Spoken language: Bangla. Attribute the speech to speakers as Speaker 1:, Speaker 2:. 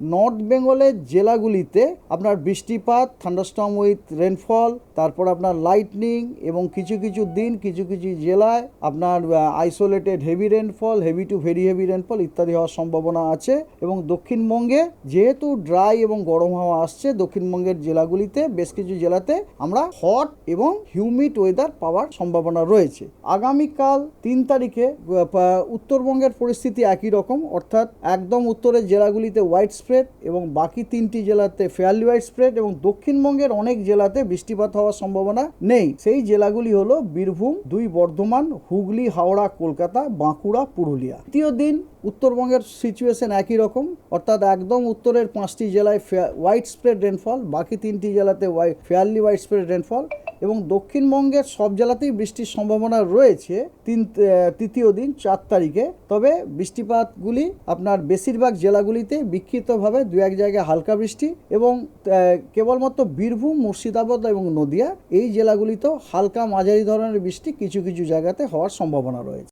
Speaker 1: নর্থ বেঙ্গলের জেলাগুলিতে আপনার বৃষ্টিপাত থান্ডারস্টর্ম উইথ রেনফল তারপর আপনার লাইটনিং এবং কিছু কিছু দিন, কিছু কিছু জেলায় আপনার isolated heavy rainfall heavy to very heavy rainfall ইত্যাদি হওয়ার সম্ভাবনা আছে এবং দক্ষিণবঙ্গে যেহেতু ড্রাই এবং গরম হাওয়া আসছে, দক্ষিণবঙ্গের জেলাগুলিতে বেশ কিছু জেলাতে আমরা হট এবং হিউমিড ওয়েদার পাওয়ার সম্ভাবনা রয়েছে। আগামীকাল তিন তারিখে উত্তরবঙ্গের পরিস্থিতি একই রকম, অর্থাৎ একদম উত্তরের জেলাগুলিতে হোয়াইট স্প্রেড এবং বাকি তিনটি জেলাতে ফেয়ারলি ওয়াইড স্প্রেড এবং দক্ষিণবঙ্গের অনেক জেলাতে বৃষ্টিপাত হওয়ার সম্ভাবনা নেই। সেই জেলাগুলি হলো বীরভূম, দুই বর্ধমান, হুগলি, হাওড়া, কলকাতা, বাঁকুড়া, পুরুলিয়া। তৃতীয় দিন উত্তরবঙ্গের সিচুয়েশন একই রকম, অর্থাৎ একদম উত্তরের পাঁচটি জেলায় হোয়াইট স্প্রেড রেনফল বাকি তিনটি জেলাতে ফেয়ারলি হোয়াইট স্প্রেড রেনফল এবং দক্ষিণবঙ্গের সব জেলাতেই বৃষ্টির সম্ভাবনা রয়েছে তিন তৃতীয় দিন চার তারিখে। তবে বৃষ্টিপাতগুলি আপনার বেশিরভাগ জেলাগুলিতে বিক্ষিপ্তভাবে দু এক জায়গায় হালকা বৃষ্টি এবং কেবলমাত্র বীরভূম, মুর্শিদাবাদ এবং নদিয়া এই জেলাগুলিতেও হালকা মাঝারি ধরনের বৃষ্টি কিছু কিছু জায়গাতে হওয়ার সম্ভাবনা রয়েছে।